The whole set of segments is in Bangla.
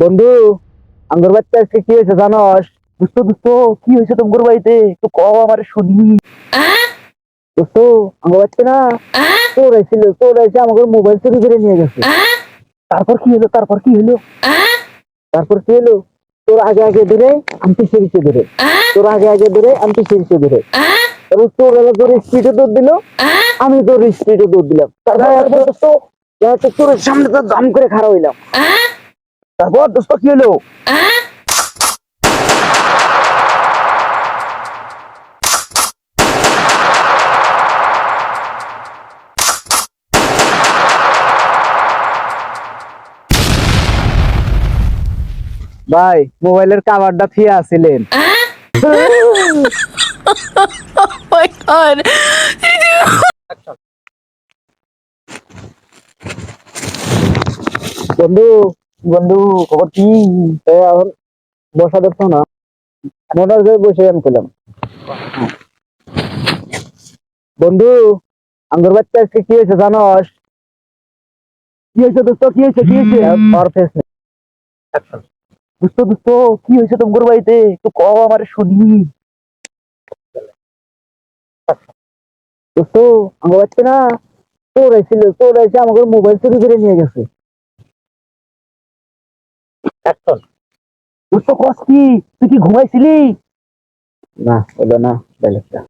বন্ধু আঙ্গুর বাচ্চা আজকে কি হয়েছে জানস? দোস্ত দোস্ত কি হয়েছে তোমার বাড়িতে? একটু কও আমার শুনি। দোস্ত আঙ্গুর বাচ্চা না? তোর আইছিল তোর আইসে আমাকে মোবাইল চুরি করে নিয়ে গেছে। তারপর কি হলো তারপর কি হলো? তারপর কি হলো? তোর আগে আগে ধরে আমি পিছিয়ে পিছিয়ে ধরে তোর আগে আগে ধরে আমি পিছিয়ে পিছিয়ে ধরে তারপর তোর এলা তোর স্পিডে দৌড় দিল। আমি তোর স্পিডে দৌড় দিলাম। তারপর দোস্ত তোর সামনে তো দাম করে খারাপ হইলাম। তারপর দোস্ত কি হলো? ভাই মোবাইলের কাভারটা ফিয়া আছিলেন বন্ধু বন্ধু খবর কি? এখন বসা দেখছ না? বসে আমি করলাম বন্ধু আঙ্গুর বাচ্চা আজকে কি হয়েছে জানস? কি হয়েছে দোস্ত? কি হয়েছে? কি হয়েছে? আর ফেস দোস্ত দোস্ত কি হয়েছে তোমার বাড়িতে? একটু কও আমার শুনি। দোস্ত আঙ্গুর বাচ্চা না তোর আইছিল তোর আইসে আমাকে মোবাইল চুরি করে নিয়ে গেছে। দোস্ত কস কি? তুই কি ঘুমাইছিলি? না হলো না ডাইলেক্টটা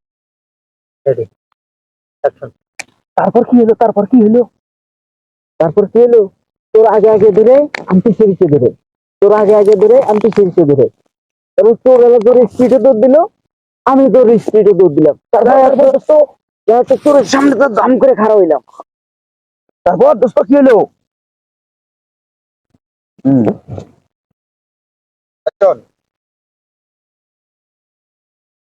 তারপর কি হলো? তারপর কি হলো? তারপর কি হলো? তোর আগে আগে ধরে আমি পিছিয়ে পিছিয়ে ধরে। তোর আগে আগে ধরে আমি পিছিয়ে পিছিয়ে ধরে। তারপর তোর এলা তোর স্পিডে দৌড় দিল আমি তোর স্পিডে দৌড় দিলাম। তারপর দোস্ত এবার তো তোর সামনে তো দাম করে খারাপ হইলাম। তারপর দোস্ত কি হলো? হম। টন